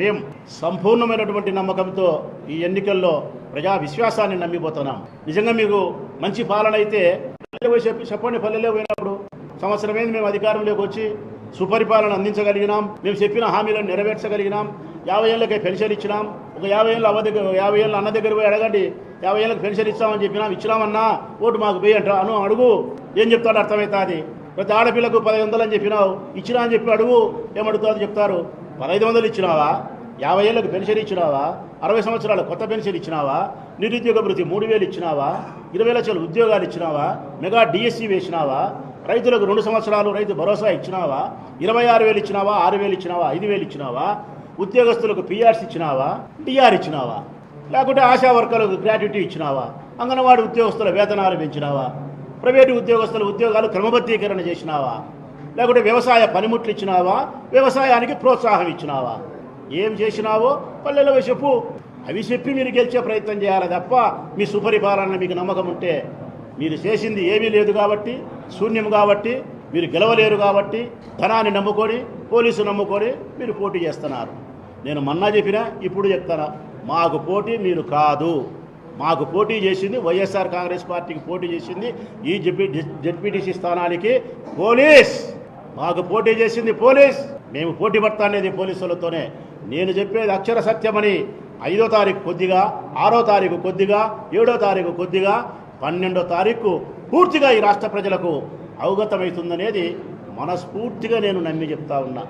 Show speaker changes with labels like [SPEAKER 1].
[SPEAKER 1] మేము సంపూర్ణమైనటువంటి నమ్మకంతో ఈ ఎన్నికల్లో ప్రజా విశ్వాసాన్ని నమ్మిపోతున్నాం. నిజంగా మీకు మంచి పాలన అయితే పోయి చెప్పి చెప్పండి పల్లెలే పోయినప్పుడు సంవత్సరమైంది మేము అధికారంలోకి వచ్చి సుపరిపాలన అందించగలిగినాం. మేము చెప్పిన హామీలను నెరవేర్చగలిగినాం. యాభై ఏళ్ళకి పెన్షన్ ఇచ్చినాం. ఒక యాభై ఏళ్ళు అవ్వ దగ్గర యాభై ఏళ్ళు అన్న దగ్గర పోయి అడగండి యాభై ఏళ్ళకి పెన్షన్ ఇస్తామని చెప్పినాం ఇచ్చినామన్నా ఓటు మాకు పోయి అను అడుగు. ఏం చెప్తాడు అర్థమవుతుంది. ప్రతి ఆడపిల్లకు పది వందలు అని చెప్పినావు. ఇచ్చినా అని చెప్పి అడుగు. ఏమడుగుతుందో చెప్తారు. పదహైదు వందలు ఇచ్చినావా? యాభై ఏళ్ళకు పెన్షన్ ఇచ్చినావా? అరవై సంవత్సరాల కొత్త పెన్షన్ ఇచ్చినావా? నిరుద్యోగ భృతి మూడు వేలు ఇచ్చినావా? ఇరవై లక్షల ఉద్యోగాలు ఇచ్చినావా? మెగా డిఎస్సి వేసినావా? రైతులకు రెండు సంవత్సరాలు రైతు భరోసా ఇచ్చినావా? ఇరవై ఆరు వేలు ఇచ్చినావా? ఆరు వేలు ఇచ్చినావా? ఐదు వేలు ఇచ్చినావా? ఉద్యోగస్తులకు పిఆర్స్ ఇచ్చినావా? డిఆర్ ఇచ్చినావా? లేకుంటే ఆశా వర్కర్లకు గ్రాట్యుటీ ఇచ్చినావా? అంగన్వాడీ ఉద్యోగస్తుల వేతనాలు పెంచినావా? ప్రైవేటు ఉద్యోగస్తుల ఉద్యోగాలు క్రమబద్ధీకరణ చేసినావా? లేకుంటే వ్యవసాయ పనిముట్లు ఇచ్చినావా? వ్యవసాయానికి ప్రోత్సాహం ఇచ్చినావా? ఏం చేసినావో? పల్లెలో చెప్పు. అవి చెప్పి మీరు గెలిచే ప్రయత్నం చేయాలి తప్ప మీ సుపరిపాలన మీకు నమ్మకం ఉంటే. మీరు చేసింది ఏమీ లేదు కాబట్టి శూన్యం కాబట్టి మీరు గెలవలేరు కాబట్టి ధనాన్ని నమ్ముకొని పోలీసు నమ్ముకొని మీరు పోటీ చేస్తున్నారు. నేను మన్నా చెప్పినా ఇప్పుడు చెప్తానా మాకు పోటీ మీరు కాదు. మాకు పోటీ చేసింది వైఎస్ఆర్ కాంగ్రెస్ పార్టీకి పోటీ చేసింది ఈ జెడ్పీ జెడ్పీటీసీ స్థానానికి పోలీస్. మాకు పోటీ చేసింది పోలీస్. మేము పోటీ పడతా అనేది పోలీసులతోనే. నేను చెప్పేది అక్షర సత్యమని ఐదో తారీఖు కొద్దిగా ఆరో తారీఖు కొద్దిగా ఏడో తారీఖు కొద్దిగా పన్నెండో తారీఖు పూర్తిగా ఈ రాష్ట్ర ప్రజలకు అవగతమవుతుందనేది మనస్ఫూర్తిగా నేను నమ్మి చెప్తా ఉన్నా.